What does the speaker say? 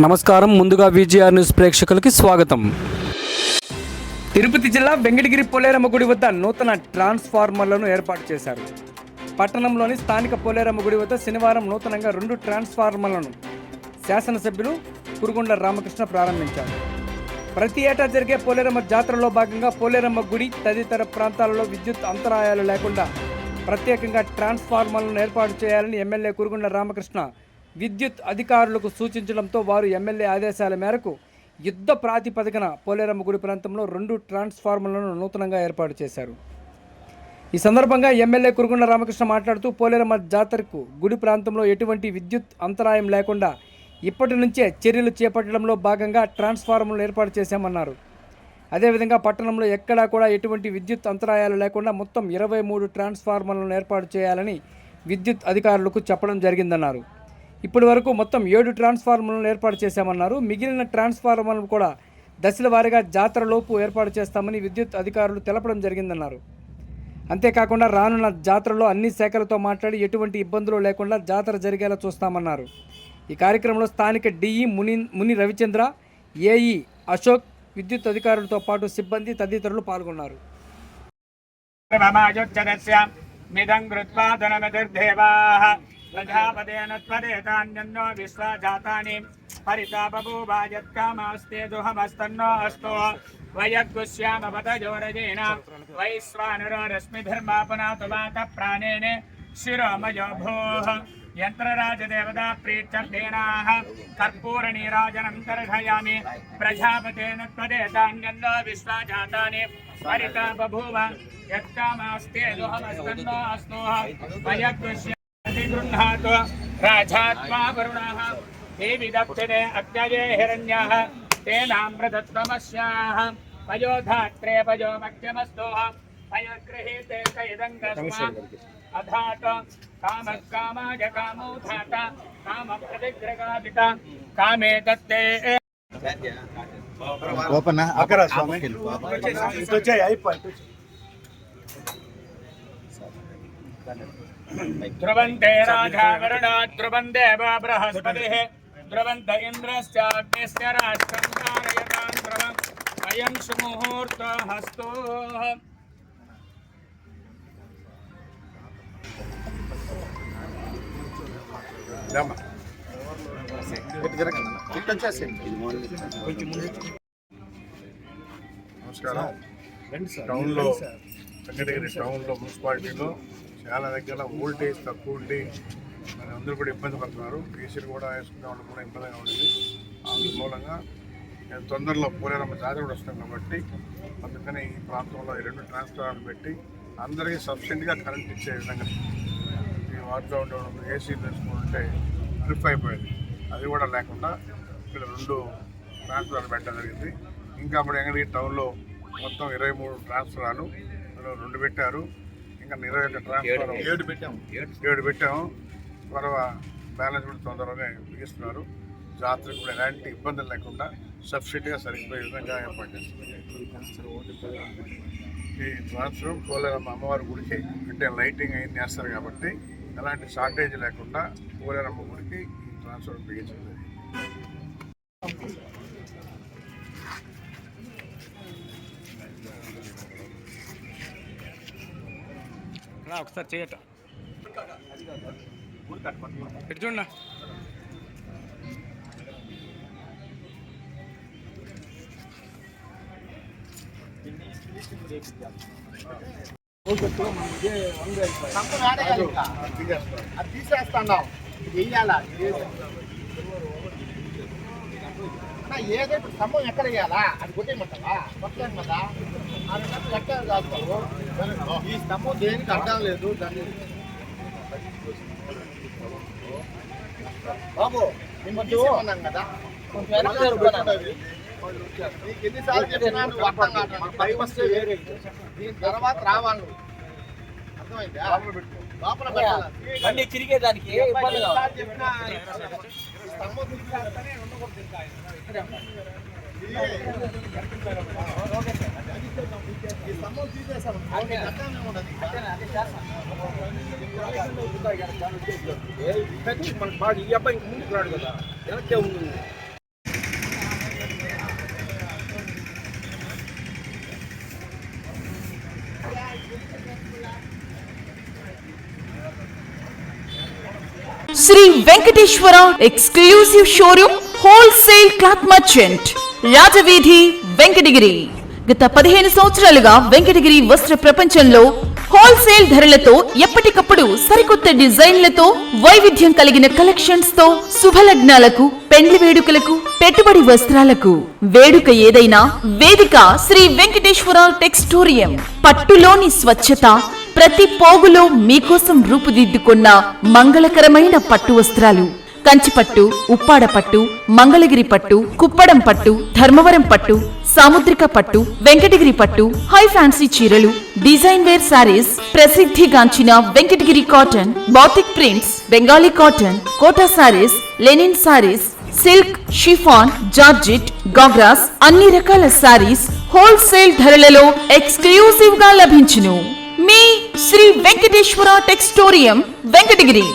నమస్కారం. ముందుగా VGR news ప్రేక్షకులకి స్వాగతం. తిరుపతి జిల్లా వెంకటగిరి పోలేరమ్మ గుడి వద్ద నూతన ట్రాన్స్ఫార్మర్లను ఏర్పాటు చేశారు. పట్టణంలోని స్థానిక పోలేరమ్మ గుడి వద్ద శనివారం నూతనంగా రెండు ట్రాన్స్ఫార్మర్లను శాసనసభ్యులు కురుగుండ్ల రామకృష్ణ ప్రారంభించారు. ప్రతి ఏటా జరిగే పోలేరమ్మ జాతరలో భాగంగా పోలేరమ్మ గుడి తదితర ప్రాంతాలలో విద్యుత్ అంతరాయాలు లేకుండా ప్రత్యేకంగా ట్రాన్స్ఫార్మర్లను ఏర్పాటు చేయాలని ఎమ్మెల్యే కురుగుండ్ల రామకృష్ణ విద్యుత్ అధికారులకు సూచించడంతో వారు ఎమ్మెల్యే ఆదేశాల మేరకు యుద్ధ ప్రాతిపదికన పోలేరమ్మ గుడి ప్రాంతంలో రెండు ట్రాన్స్ఫార్మర్లను నూతనంగా ఏర్పాటు చేశారు. ఈ సందర్భంగా ఎమ్మెల్యే కురుగుండ రామకృష్ణ మాట్లాడుతూ పోలేరమ్మ జాతరకు గుడి ప్రాంతంలో ఎటువంటి విద్యుత్ అంతరాయం లేకుండా ఇప్పటి నుంచే చర్యలు చేపట్టడంలో భాగంగా ట్రాన్స్ఫార్మర్లు ఏర్పాటు చేశామన్నారు. అదేవిధంగా పట్టణంలో ఎక్కడా కూడా ఎటువంటి విద్యుత్ అంతరాయాలు లేకుండా మొత్తం ఇరవై మూడు ట్రాన్స్ఫార్మర్లను ఏర్పాటు చేయాలని విద్యుత్ అధికారులకు చెప్పడం జరిగిందన్నారు. ఇప్పటి వరకు మొత్తం ఏడు ట్రాన్స్ఫార్మర్లను ఏర్పాటు చేశామన్నారు. మిగిలిన ట్రాన్స్ఫార్మర్లను కూడా దశల వారీగా జాతరలోపు ఏర్పాటు చేస్తామని విద్యుత్ అధికారులు తెలపడం జరిగిందన్నారు. అంతేకాకుండా రానున్న జాతరలో అన్ని శాఖలతో మాట్లాడి ఎటువంటి ఇబ్బందులు లేకుండా జాతర జరిగేలా చూస్తామన్నారు. ఈ కార్యక్రమంలో స్థానిక డిఈ ముని ముని రవిచంద్ర ఏఈ అశోక్ విద్యుత్ అధికారులతో పాటు సిబ్బంది తదితరులు పాల్గొన్నారు. మమాయుచ్చదస్య మిదం కృత్వా ధనమతిర్దేవాः. प्रजापदेनत्वदेतान्यन्नो विश्वाजातानि। हरिता बभूवायत्कामास्ते दुहमस्तन्नो अस्तो। वयद्गुश्यामपतजोरजेन वैश्वानरो रश्मिभिर्मापनातुवात प्राणेन शिरोमयो भोः यन्त्रराजदेवता प्रीत्यर्थेनाः कर्पूरनीराजनन्तर्घयामि। प्रजापतेन त्वदेतान्यन्नो विश्वाजातानि। हरिता बभूव यत्कामास्ते दुहमस्तन्नो वयद्गुश्य అస్తోః వయద్గుశ్యామతి గృహ్ణాతు రాజాత్మా వరుణः దేవి దక్షిణే అగ్నయే హిరణ్యः తేనామృతత్వమస్యాः పయోధాత్రే పయో మధ్యమస్తోః పయగృహీతే కైదంగస్మాత్ అధాత కామకామాయ కామో ధాత కామ ప్రతిగ్రగాదిత కామే దత్తే ఓపెన్ అక్కడ స్వామి ధ్రువంతే రాజా వరుణా ధ్రువం దేవ బృహస్పతిः ధ్రువంత ఇంద్రశ్చాగ్నిశ్చ రాష్ట్రం ధారయతాం ధ్రువం అయం సుముహూర్త హస్తో నమస్కారం టౌన్లో వెంకటగిరి టౌన్లో మున్సిపాలిటీలో చాలా దగ్గర వోల్టేజ్ తక్కువ ఉండి మరి అందరూ కూడా ఇబ్బంది పడుతున్నారు. కేసీలు కూడా వేసుకునే వాళ్ళు కూడా ఇబ్బందిగా ఉండేది. ఆ మూలంగా నేను తొందరలో పోలేరమ్మ జాతర కూడా వస్తాం కాబట్టి అందుకని ఈ ప్రాంతంలో ఈ రెండు ట్రాన్స్ఫార్మర్లు పెట్టి అందరికీ సఫిషియెంట్గా కరెంట్ ఇచ్చే విధంగా ఈ వాటిలో ఉండే ఏసీ వేసుకుంటే ట్రిప్ అయిపోయింది. అది కూడా లేకుండా ఇక్కడ రెండు ట్రాన్స్ఫార్మర్లు పెట్టడం జరిగింది. ఇంకా అప్పుడు ఎంగడి టౌన్లో మొత్తం ఇరవై మూడు ట్రాన్స్ఫరాలు రెండు పెట్టారు. ఇంకా ఇరవై ఒక ట్రాన్స్ఫర్ ఏడు పెట్టాము ఏడు పెట్టాము త్వరవ బ్యాలెన్స్ కూడా తొందరగా ముగిస్తున్నారు. జాతరకు కూడా ఎలాంటి ఇబ్బందులు లేకుండా సబ్సిడీగా సరిపోయే విధంగా ఏర్పాటు చేస్తున్నారు. ఈ ట్రాన్స్ఫర్ పోలేరమ్మ అమ్మవారి గుడికి అంటే లైటింగ్ అయింది చేస్తారు కాబట్టి ఎలాంటి షార్టేజ్ లేకుండా పోలేరమ్మ గుడికి ఈ ట్రాన్స్ఫర్ బిగించింది రా ఒకసారి చేయట. ఇటు చూడన్నా అది తీసేస్తున్నాం వెయ్యాలా ఏదో ఇప్పుడు స్తంభం ఎక్కడ వేయాలా? అది కొట్టేయమంటావా? కొట్టలేమంటా ఈ స్తంభం దేనికి అర్థం లేదు దాన్ని బాబు మేము కదా కొంచెం వెనక్కి నీకు ఎన్నిసార్లు చెప్పినా నువ్వు అర్థం కావట్లేదు. పై వస్తే వేరే దీని తర్వాత రావాలి నువ్వు. అర్థమైందా లోపల పెట్టాలి తిరిగేదానికి ఇబ్బంది కావాలి చెప్పినా స్తంభం ఉండకూడదు మనకు బాగా ఈ అబ్బాయి ముందుకు రాడు కదా వెనక్కే ఉంది Sri Venkateswara exclusive showroom wholesale cloth merchant. Rajaveedhi Venkatagiri. గత పదిహేను సంవత్సరాలుగా వెంకటగిరి వస్త్ర ప్రపంచంలో హోల్సేల్ ధరలతో ఎప్పటికప్పుడు సరికొత్త డిజైన్లతో వైవిధ్యం కలిగిన కలెక్షన్స్తో శుభలగ్నాలకు పెండ్లి వేడుకలకు పెట్టుబడి వస్త్రాలకు. వేడుక ఏదైనా వేదిక శ్రీ వెంకటేశ్వర టెక్స్టోరియం. పట్టులోని స్వచ్ఛత ప్రతి పోగులో మీకోసం రూపుదిద్దుకున్న మంగళకరమైన పట్టు వస్త్రాలు. కంచిపట్టు ఉప్పాడ పట్టు మంగళగిరి పట్టు కుప్పడం పట్టు ధర్మవరం పట్టు సాముద్రిక పట్టు వెంకటగిరి పట్టు హై ఫ్యాన్సీ చీరలు డిజైన్ వేర్ సారీస్ ప్రసిద్ధిగాంచిన Venkatagiri cotton batik prints Bengali cotton Kota sarees linen sarees silk chiffon georgette ghagras అన్ని రకాల సారీస్ హోల్సేల్ ధరలలో ఎక్స్క్లూసివ్గా లభించును. మీ శ్రీ వెంకటేశ్వర టెక్స్టోరియం వెంకటగిరి.